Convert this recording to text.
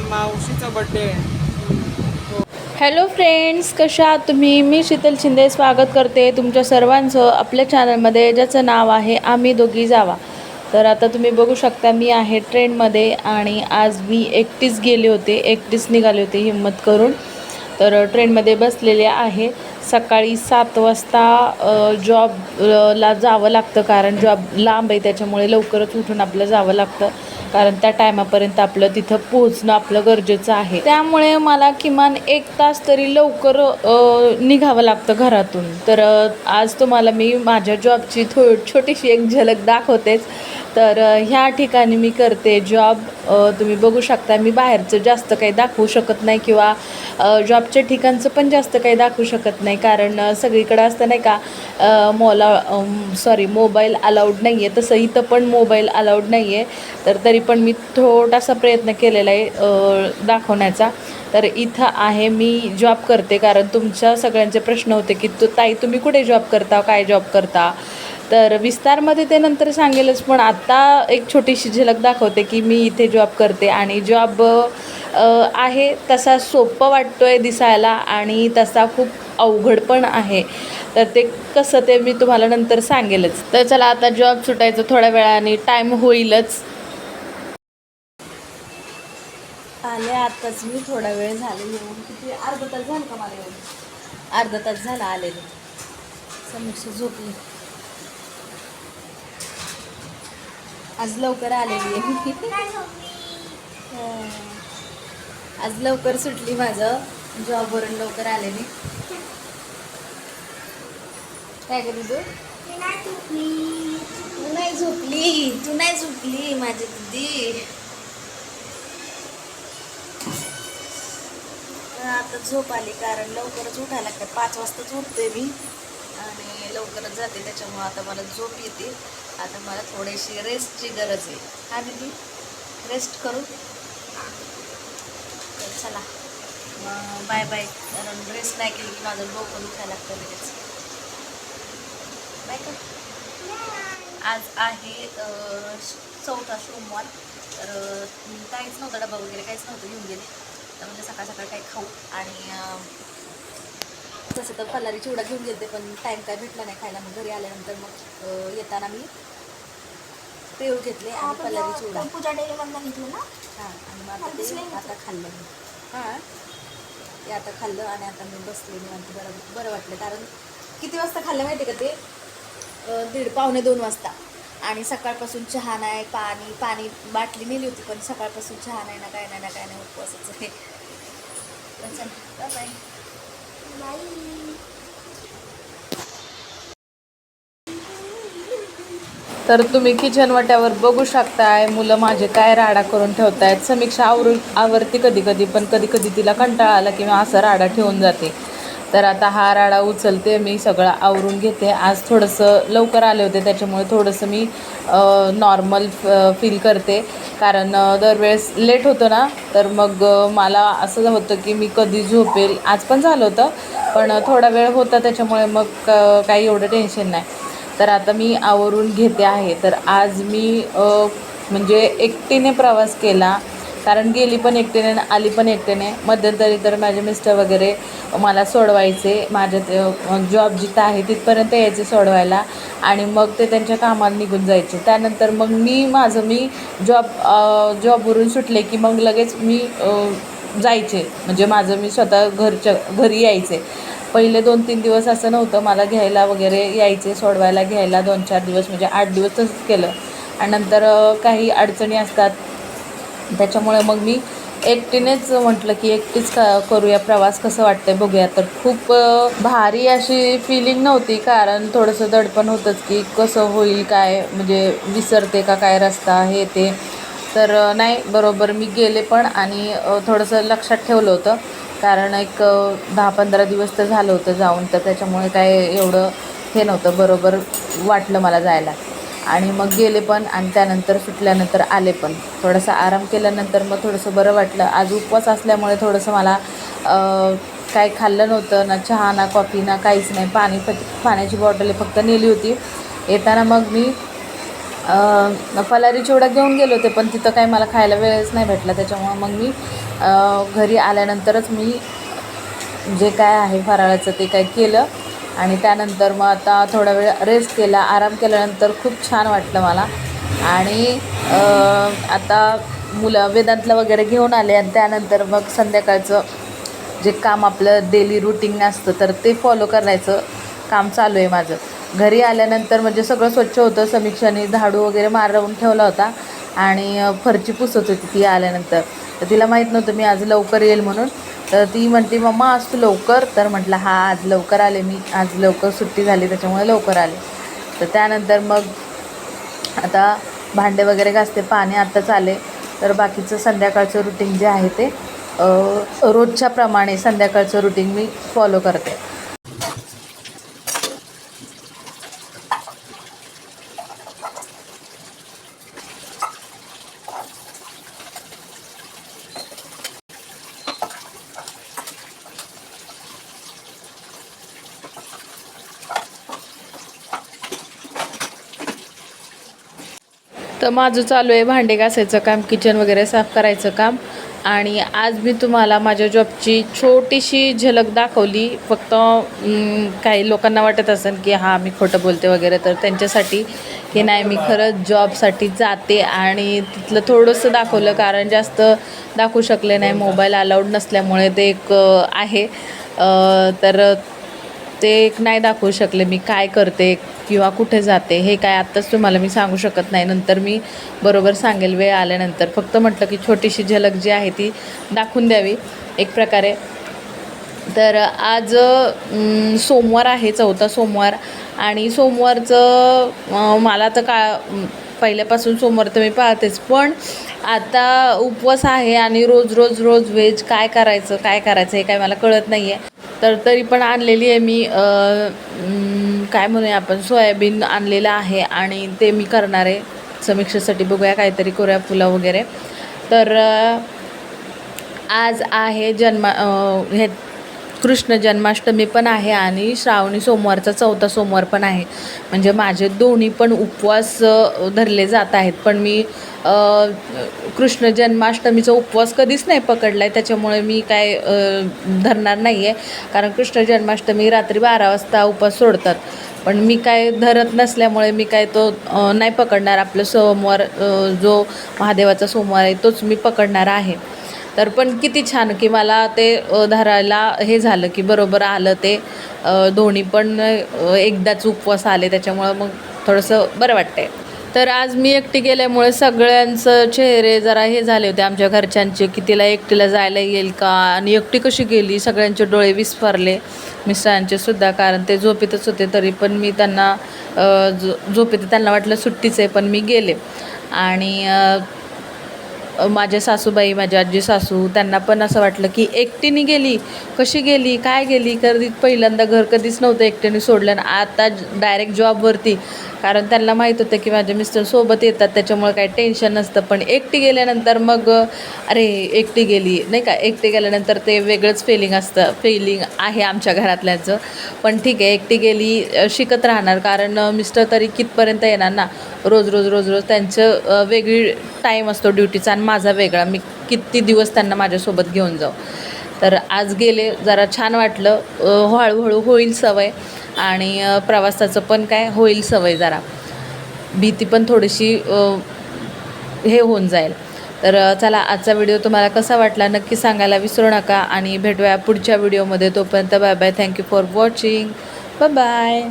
मावशीचा birthday hello friends कशा आहात तुम्ही? मी शीतल शिंदे स्वागत करते तुमच्या सर्वांचं आपल्या चॅनलमध्ये ज्याचं नाव आहे आम्ही दोघी जावा. तर आता तुम्ही बघू शकता मी आहे ट्रेनमध्ये आणि आज मी एकटीच गेले होते एकटीच निघाले होते हिंमत करून. तर ट्रेनमध्ये बसलेले आहे. सकाळी सात वाजता जॉबला जावं लागतं कारण जॉब लांब आहे त्याच्यामुळे लवकरच उठून आपलं जावं लागतं. कारण त्या टायमापर्यंत आपलं तिथं पोहोचणं आपलं गरजेचं आहे. त्यामुळे मला किमान एक तास तरी लवकर निघावं लागतं घरातून. तर आज तुम्हाला मी माझ्या जॉबची थो छोटीशी एक झलक दाखवतेच. तर ह्या ठिकाणी मी करते जॉब तुम्ही बघू शकता मी बाहेरचं जास्त काही दाखवू शकत नाही किंवा जॉबच्या ठिकाणचं पण जास्त काही दाखवू शकत नाही. कारण सगळीकडं असतं नाही का मोला सॉरी मोबाईल अलाउड नाही आहे तसं इथं पण मोबाईल अलाउड नाही आहे तर तरी पण मी थोडासा प्रयत्न केलेला आहे दाखवण्याचा. तर इथं आहे मी जॉब करते. कारण तुमच्या सगळ्यांचे प्रश्न होते की तू ताई तुम्ही कुठे जॉब करता? काय जॉब करता? तर विस्तारमध्ये ते नंतर सांगेलच पण आत्ता एक छोटीशी झलक दाखवते की मी इथे जॉब करते आणि जॉब आहे तसा सोपं वाटतो आहे दिसायला आणि तसा खूप अवघड पण आहे. तर ते कसं ते मी तुम्हाला नंतर सांगेलच. तर चला आता जॉब सुटायचं थोड्या वेळाने टाईम होईलच. आले आताच मी थोडा वेळ झाले येऊन. किती अर्धा तास झालं का मला येऊन? अर्धा तास झाला आलेले. समीक्षा झोपली. आज लवकर आलेली आहे. आज लवकर सुटली माझं. जॉबवरून लवकर आलेली काय करू तू तू नाही झोपली. तू नाही झोपली माझी दिदी. आता झोप आली कारण लवकरच उठायला लागतं. पाच वाजताच उठते मी. आणि लवकरच जाते त्याच्यामुळे आता मला झोप येते. आता मला थोडीशी रेस्टची गरज आहे. हा दीदी रेस्ट करू? तर चला. बाय बाय कारण रेस्ट नाही केली की माझं डोकं दुखायला लागतं लगेच. बाय का आज आहे चौथा सोमवार. तर काहीच नव्हतं डबा वगैरे काहीच नव्हतं घेऊन गेले. तर म्हणजे सकाळ सकाळ काही खाऊ आणि तसं तर फलारी चिवडा घेऊन गेलते पण टाईम काय भेटला नाही खायला. मग घरी आल्यानंतर मग येताना मी पेव घेतले आणि फलारी चिवडा. पूजा डेअरी मधनं घेतलं ना? हां आणि मग आता ते आता खाल्लं मी. हां? ते आता खाल्लं आणि आता मी बसले निवांत. बरं बरं वाटलं. कारण किती वाजता खाल्लं माहिती आहे का ते? दीड पावणे दोन वाजता. आणि सकाळपासून चहा नाही पाणी पाणी बाटली नेली होती पण सकाळपासून चहा नाही ना काय नाही ना काय नाही उपवासच आहे. तर तुम्ही किचन वाट्यावर बघू शकताय मुलं माझे काय राडा करून ठेवतायत. समीक्षा आवरून आवरती कधी कधी पण कधी कधी तिला कंटाळा आला किंवा असा असं राडा ठेवून जाते. तर आता हा राडा उचलते मी सगळं आवरून घेते. आज थोडंसं लवकर आले होते त्याच्यामुळे थोडंसं मी नॉर्मल फील करते. कारण दरवेळेस लेट होतं ना तर मग मला असं होतं की मी कधी झोपेल. आज पण झालं होतं पण थोडा वेळ होता त्याच्यामुळे मग काही एवढं टेन्शन नाही. तर आता मी आवरून घेते आहे. तर आज मी म्हणजे एकटीने प्रवास केला. कारण गेली पण एकट्याने आली पण एकट्याने मध्यंतरी तर माझे मिस्टर वगैरे मला सोडवायचे. माझ्या ते जॉब जिथं आहे तिथपर्यंत यायचे सोडवायला. आणि मग ते त्यांच्या कामाला निघून जायचे. त्यानंतर मग मी माझं मी जॉब जॉबवरून सुटले की मग लगेच मी जायचे. म्हणजे माझं मी स्वतः घरच्या घरी यायचे. पहिले दोन तीन दिवस असं नव्हतं. मला घ्यायला वगैरे यायचे सोडवायला घ्यायला दोन चार दिवस. म्हणजे आठ दिवस तसंच केलं. आणि नंतर काही अडचणी असतात त्याच्यामुळे मग मी एकटीनेच म्हटलं की एकटीच का करूया प्रवास कसं वाटतंय बघूया. तर खूप भारी अशी फिलिंग नव्हती कारण थोडंसं दडपण होतंच की कसं होईल काय म्हणजे विसरते का काय रस्ता हे ते. तर नाही बरोबर मी गेले पण आणि थोडंसं लक्षात ठेवलं होतं. कारण एक दहा पंधरा दिवस तर झालं होतं जाऊन तर त्याच्यामुळे काय एवढं हे नव्हतं बरोबर वाटलं मला जायला. आणि मग गेले पण आणि त्यानंतर सुटल्यानंतर आले पण. थोडासा आराम केल्यानंतर मग थोडंसं बरं वाटलं. आज उपवास असल्यामुळे थोडंसं मला काय काही खाल्लं नव्हतं ना चहा ना कॉफी ना काहीच नाही. पाणी फ पाण्याची बॉटल फक्त नेली होती. येताना मग मी फलारी चिवडा घेऊन गेले होते पण तिथं काही मला खायला वेळच नाही भेटला. त्याच्यामुळं मग मी घरी आल्यानंतरच मी जे काय आहे फराळाचं ते काय केलं. आणि त्यानंतर मग आता थोडा वेळ रेस्ट केला आराम केल्यानंतर खूप छान वाटलं मला. आणि आता मुलं वेदांतला वगैरे घेऊन आले आणि त्यानंतर मग संध्याकाळचं जे काम आपलं डेली रुटीन असतं तर ते फॉलो करायचं काम चालू आहे माझं. घरी आल्यानंतर म्हणजे सगळं स्वच्छ होतं समीक्षाने झाडू वगैरे मारवून ठेवला होता आणि फरची पुसत होती ती आल्यानंतर. तर तिला माहीत नव्हतं मी आज लवकर येईल म्हणून. तर ती म्हणते मम्मा आज तू लवकर. तर म्हटलं हा आज लवकर आले मी. आज लवकर सुट्टी झाली त्याच्यामुळे लवकर आले. तर त्यानंतर मग आता भांडे वगैरे घासते पाणी आत्ताच आले. तर बाकीचं संध्याकाळचं रुटीन जे आहे ते रोजच्याप्रमाणे रोजच्या प्रमाणे संध्याकाळचं रुटीन मी फॉलो करते. तर माझं चालू आहे भांडे घासायचं काम किचन वगैरे साफ करायचं काम. आणि आज मी तुम्हाला माझ्या जॉबची छोटीशी झलक दाखवली. फक्त काही लोकांना वाटत असेल की हां मी खोटं बोलते वगैरे तर त्यांच्यासाठी की नाही मी खरंच जॉबसाठी जाते. आणि तिथलं थोडंसं दाखवलं कारण जास्त दाखवू शकले नाही. मोबाईल अलाउड नसल्यामुळे ते एक आहे. तर ते एक नाही दाखवू शकले मी काय करते किंवा कुठे जाते हे काय आत्ताच तुम्हाला मी सांगू शकत नाही. नंतर मी बरोबर सांगेल वेळ आल्यानंतर. फक्त म्हटलं की छोटीशी झलक जी आहे ती दाखवून द्यावी एक प्रकारे. तर आज सोमवार आहे चौथा सोमवार. आणि सोमवारचं मला तर का पहिल्यापासून सोमवार तर मी पाहतेच पण आता उपवास आहे आणि रोज रोज रोज व्हेज काय करायचं काय करायचं हे काय मला कळत नाही आहे तर तरी पण आणलेली आहे मी काय म्हणूया आपण सोयाबीन आणलेलं आहे आणि ते मी करणार आहे. समीक्षेसाठी बघूया काहीतरी करूया फुलं वगैरे. तर आज आहे जन्मा हे कृष्ण जन्माष्टमी पण आहे आणि श्रावणी सोमवारचा चौथा सोमवार पण आहे. म्हणजे माझे दोन्ही पण उपवास धरले जात आहेत. पण मी कृष्ण जन्माष्टमीचा उपवास कधीच नाही पकडला आहे त्याच्यामुळे मी काय धरणार नाही आहे कारण कृष्ण जन्माष्टमी रात्री बारा वाजता उपवास सोडतात. पण मी काय धरत नसल्यामुळे मी काय तो नाही पकडणार. आपलं सोमवार जो महादेवाचा सोमवार आहे तोच मी पकडणार आहे. तर पण किती छान की मला ते धरायला हे झालं की बरोबर आलं ते. दोन्ही पण एकदाच उपवास आले त्याच्यामुळं मग थोडंसं बरं वाटतंय. तर आज मी एकटी गेल्यामुळे सगळ्यांचं चेहरे जरा हे झाले होते आमच्या घरच्यांचे की तिला एकटीला जायला येईल का? आणि एकटी कशी गेली? सगळ्यांचे डोळे विस्फारले. मिस्टरांचे सुद्धा कारण ते झोपेतच होते तरी पण मी त्यांना झोपेत त्यांना वाटलं सुट्टीच आहे पण मी गेले. आणि माझ्या सासूबाई माझ्या आजी सासू त्यांना पण असं वाटलं की एकटीने गेली कशी गेली काय गेली? कधी पहिल्यांदा घर कधीच नव्हतं एकटीने सोडलं आणि आता डायरेक्ट जॉबवरती कारण त्यांना माहीत होतं की माझे मिस्टर सोबत येतात त्याच्यामुळे काही टेन्शन नसतं. पण एकटी गेल्यानंतर मग अरे एकटी गेली. नाही का? एकटी गेल्यानंतर ते वेगळंच फिलिंग असतं. फिलिंग आहे आमच्या घरातल्याचं. पण ठीक आहे एकटी गेली शिकत राहणार. कारण मिस्टर तरी कितपर्यंत येणार ना? रोज रोज रोज रोज त्यांचं वेगळी टाईम असतो ड्युटीचा आणि माझा वेगळा. मी किती दिवस त्यांना माझ्यासोबत घेऊन जाऊ. तर आज गेले जरा छान वाटलं. हळूहळू होईल सवय आणि प्रवासाचं पण काय होईल सवय जरा. भीती पण थोडीशी हे होऊन जाईल. तर चला आजचा व्हिडिओ तुम्हाला कसा वाटला नक्की सांगायला विसरू नका आणि भेटूया पुढच्या व्हिडिओमध्ये. तोपर्यंत bye bye. Thank you for watching bye bye